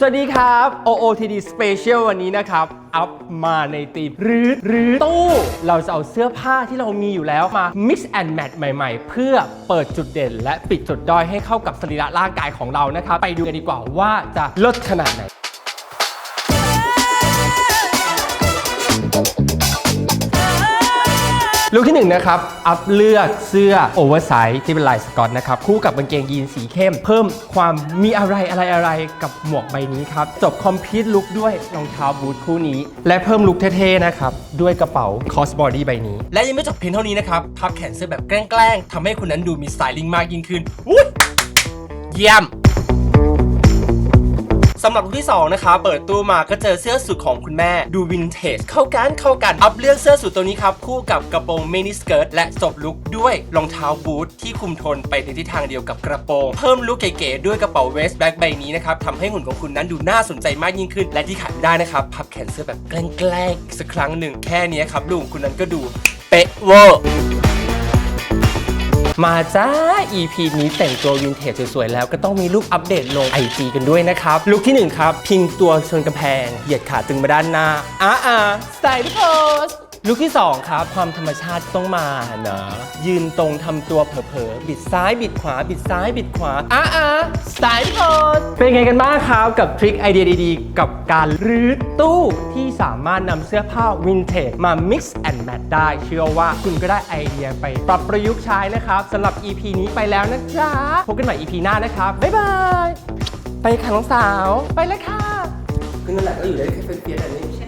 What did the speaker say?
สวัสดีครับ OOTD Special วันนี้นะครับ อัพมาในตีมรื้อรื้อตู้ เราจะเอาเสื้อผ้าที่เรามีอยู่แล้วมา mix and match ใหม่ๆ เพื่อเปิดจุดเด่นและปิดจุดด้อยให้เข้ากับสรีระร่างกายของเรานะครับ ไปดูกันดีกว่าว่าจะลิศขนาดไหน ลุคที่หนึ่งนะครับ อัพเลือกเสื้อโอเวอร์ไซส์ที่เป็นลายสกอตนะครับ คู่กับกางเกงยีนสีเข้ม เพิ่มความมีอะไรอะไรอะไรกับหมวกใบนี้ครับ จบคอมพิวต์ลุคด้วยรองเท้าบูทคู่นี้ และเพิ่มลุคเท่ๆนะครับ ด้วยกระเป๋าคอสบอดี้ใบนี้ และยังไม่จบเพียงเท่านี้นะครับพับแขนเสื้อแบบแกล้งๆทำให้คุณนั้นดูมีสไตลิ่งมากยิ่งขึ้นอุ๊ยเยี่ยม สำหรับลุคที่ 2 นะคะ เปิดตู้มาก็เจอเสื้อสูทของคุณแม่ ดูวินเทจเข้ากันเข้ากัน อัพเลือกเสื้อสูทตัวนี้ครับ คู่กับกระโปรงมินิสเกิร์ตและจบลุคด้วยรองเท้าบูทที่คุมโทนไปในทิศทางเดียวกับกระโปรง เพิ่มลุคเก๋ๆด้วยกระเป๋าเวสต์แบ็คใบนี้นะครับทำให้หุ่นของคุณนั้นดูน่าสนใจมากยิ่งขึ้น และที่ขาดไม่ได้นะครับพับแขนเสื้อแบบแกล้งๆสักครั้งหนึ่งแค่นี้ครับลุงคุณนั้นก็ดูเป๊ะเวอร์ มาจ้า EP นี้แต่งตัววินเทจสวยๆแล้วก็ต้องมีรูปอัปเดตลง IG กันด้วยนะครับลุคที่ 1 ครับ พิงตัวชนกำแพง เหยียดขาตึงมาด้านหน้าอ่าอ่าสไตล์โพส ลุคที่ 2 ครับ ความธรรมชาติต้องมาเนอะยืนตรงทำตัวเผลอๆบิดซ้ายบิดขวา บิดซ้ายบิดขวาอ่าอ่าสไตล์โพสเป็นไงกันบ้างครับ กับทริคไอเดียดีๆ กับการรื้อตู้ที่สามารถนำเสื้อผ้าวินเทจมา mix and match ได้ เชื่อว่าคุณก็ได้ไอเดียไปปรับประยุกต์ใช้นะครับสำหรับ EP นี้ไปแล้วนะจ๊ะพบกันใหม่ EP หน้านะครับ บ๊ายบาย ไปค่ะน้องสาว ไปแล้วค่ะ คือนั่นแหละก็อยู่ได้แค่เฟียสๆอันนี้ไม่ไม่ได้ไม่ได้จับตัวได้แต่ว่าฉัน